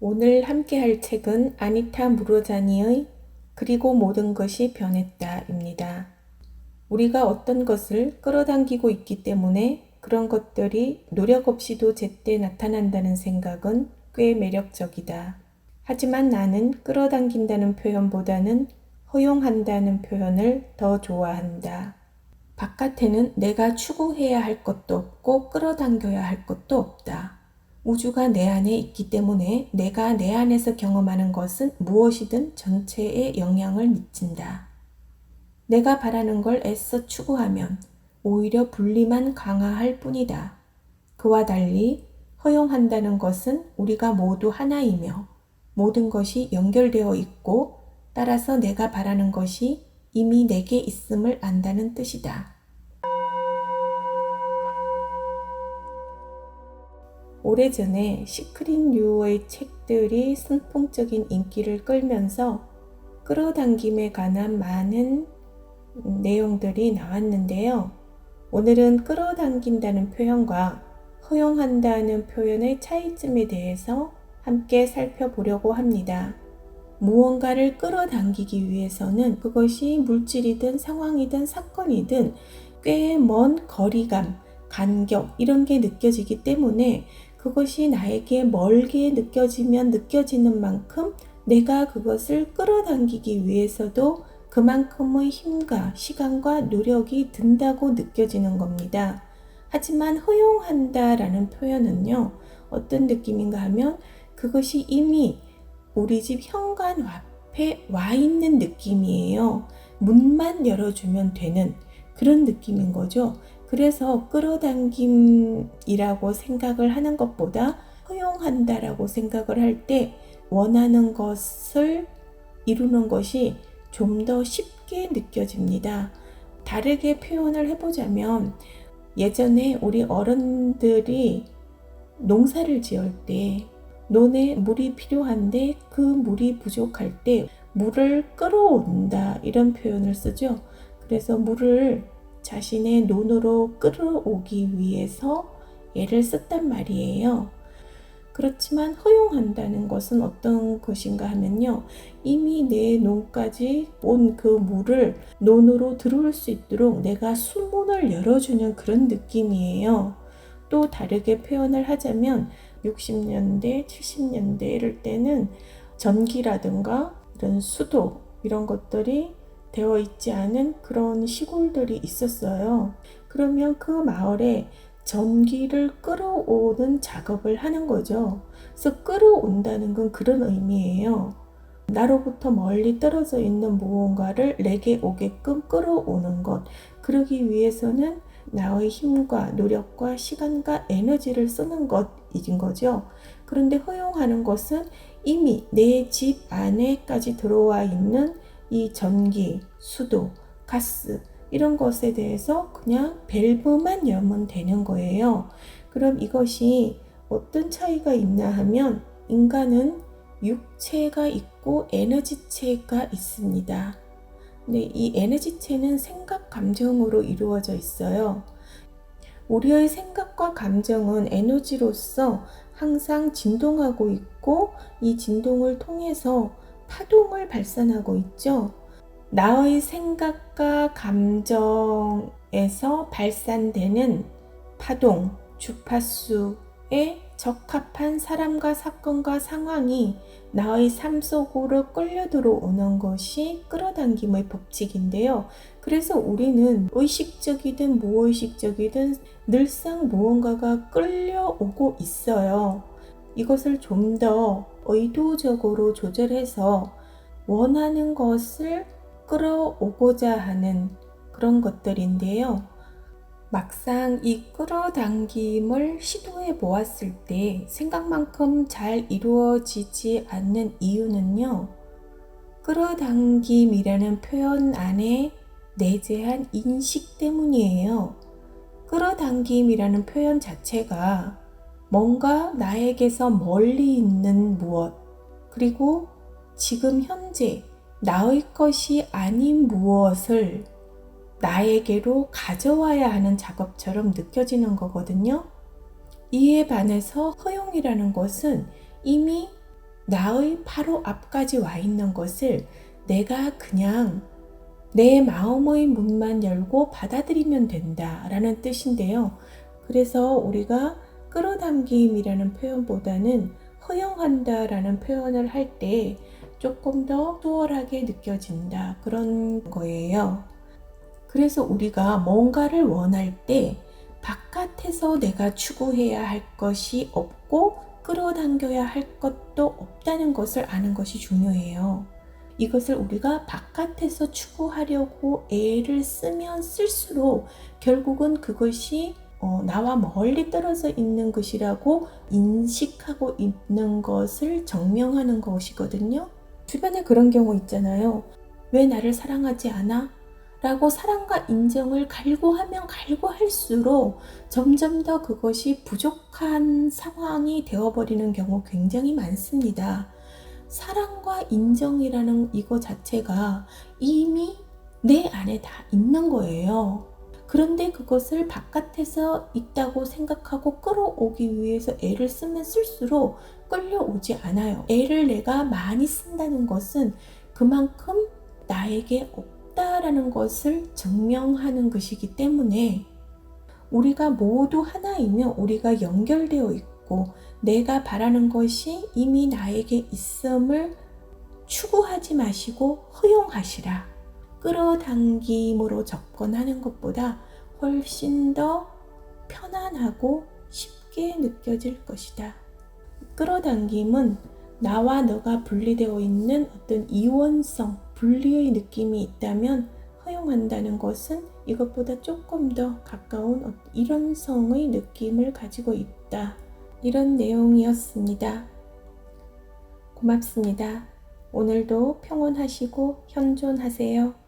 오늘 함께 할 책은 아니타 무로자니의 그리고 모든 것이 변했다입니다. 우리가 어떤 것을 끌어당기고 있기 때문에 그런 것들이 노력 없이도 제때 나타난다는 생각은 꽤 매력적이다. 하지만 나는 끌어당긴다는 표현보다는 허용한다는 표현을 더 좋아한다. 바깥에는 내가 추구해야 할 것도 없고 끌어당겨야 할 것도 없다. 우주가 내 안에 있기 때문에 내가 내 안에서 경험하는 것은 무엇이든 전체에 영향을 미친다. 내가 바라는 걸 애써 추구하면 오히려 분리만 강화할 뿐이다. 그와 달리 허용한다는 것은 우리가 모두 하나이며 모든 것이 연결되어 있고 따라서 내가 바라는 것이 이미 내게 있음을 안다는 뜻이다. 오래전에 시크릿 뉴의 책들이 선풍적인 인기를 끌면서 끌어당김에 관한 많은 내용들이 나왔는데요. 오늘은 끌어당긴다는 표현과 허용한다는 표현의 차이점에 대해서 함께 살펴보려고 합니다. 무언가를 끌어당기기 위해서는 그것이 물질이든 상황이든 사건이든 꽤 먼 거리감, 간격 이런 게 느껴지기 때문에 그것이 나에게 멀게 느껴지면 느껴지는 만큼 내가 그것을 끌어당기기 위해서도 그만큼의 힘과 시간과 노력이 든다고 느껴지는 겁니다. 하지만 허용한다 라는 표현은요, 어떤 느낌인가 하면 그것이 이미 우리 집 현관 앞에 와 있는 느낌이에요. 문만 열어주면 되는 그런 느낌인 거죠. 그래서 끌어당김이라고 생각을 하는 것보다 허용한다라고 생각을 할 때 원하는 것을 이루는 것이 좀 더 쉽게 느껴집니다. 다르게 표현을 해보자면 예전에 우리 어른들이 농사를 지을 때 논에 물이 필요한데 그 물이 부족할 때 물을 끌어온다 이런 표현을 쓰죠. 그래서 물을 자신의 논으로 끌어오기 위해서 애를 썼단 말이에요. 그렇지만 허용한다는 것은 어떤 것인가 하면요. 이미 내 논까지 온 그 물을 논으로 들어올 수 있도록 내가 수문을 열어주는 그런 느낌이에요. 또 다르게 표현을 하자면 60년대, 70년대 이럴 때는 전기라든가 이런 수도 이런 것들이 되어 있지 않은 그런 시골들이 있었어요. 그러면 그 마을에 전기를 끌어오는 작업을 하는 거죠. 그래서 끌어온다는 건 그런 의미예요. 나로부터 멀리 떨어져 있는 무언가를 내게 오게끔 끌어오는 것. 그러기 위해서는 나의 힘과 노력과 시간과 에너지를 쓰는 것인 거죠. 그런데 허용하는 것은 이미 내 집 안에까지 들어와 있는 이 전기, 수도, 가스 이런 것에 대해서 그냥 밸브만 열면 되는 거예요. 그럼 이것이 어떤 차이가 있나 하면 인간은 육체가 있고 에너지체가 있습니다. 근데 이 에너지체는 생각, 감정으로 이루어져 있어요. 우리의 생각과 감정은 에너지로서 항상 진동하고 있고 이 진동을 통해서 파동을 발산하고 있죠. 나의 생각과 감정에서 발산되는 파동, 주파수에 적합한 사람과 사건과 상황이 나의 삶 속으로 끌려 들어오는 것이 끌어당김의 법칙인데요. 그래서 우리는 의식적이든 무의식적이든 늘상 무언가가 끌려오고 있어요. 이것을 좀 더 의도적으로 조절해서 원하는 것을 끌어오고자 하는 그런 것들인데요. 막상 이 끌어당김을 시도해 보았을 때 생각만큼 잘 이루어지지 않는 이유는요. 끌어당김이라는 표현 안에 내재한 인식 때문이에요. 끌어당김이라는 표현 자체가 뭔가 나에게서 멀리 있는 무엇, 그리고 지금 현재 나의 것이 아닌 무엇을 나에게로 가져와야 하는 작업처럼 느껴지는 거거든요. 이에 반해서 허용이라는 것은 이미 나의 바로 앞까지 와 있는 것을 내가 그냥 내 마음의 문만 열고 받아들이면 된다라는 뜻인데요. 그래서 우리가 끌어당김이라는 표현보다는 허용한다라는 표현을 할 때 조금 더 수월하게 느껴진다 그런 거예요. 그래서 우리가 뭔가를 원할 때 바깥에서 내가 추구해야 할 것이 없고 끌어당겨야 할 것도 없다는 것을 아는 것이 중요해요. 이것을 우리가 바깥에서 추구하려고 애를 쓰면 쓸수록 결국은 그것이 어, 나와 멀리 떨어져 있는 것이라고 인식하고 있는 것을 증명하는 것이거든요. 주변에 그런 경우 있잖아요. 왜 나를 사랑하지 않아? 라고 사랑과 인정을 갈구하면 갈구할수록 점점 더 그것이 부족한 상황이 되어버리는 경우 굉장히 많습니다. 사랑과 인정이라는 이거 자체가 이미 내 안에 다 있는 거예요. 그런데 그것을 바깥에서 있다고 생각하고 끌어오기 위해서 애를 쓰면 쓸수록 끌려오지 않아요. 애를 내가 많이 쓴다는 것은 그만큼 나에게 없다라는 것을 증명하는 것이기 때문에 우리가 모두 하나이며 우리가 연결되어 있고 내가 바라는 것이 이미 나에게 있음을 추구하지 마시고 허용하시라. 끌어당김으로 접근하는 것보다 훨씬 더 편안하고 쉽게 느껴질 것이다. 끌어당김은 나와 너가 분리되어 있는 어떤 이원성, 분리의 느낌이 있다면 허용한다는 것은 이것보다 조금 더 가까운 일원성의 느낌을 가지고 있다. 이런 내용이었습니다. 고맙습니다. 오늘도 평온하시고 현존하세요.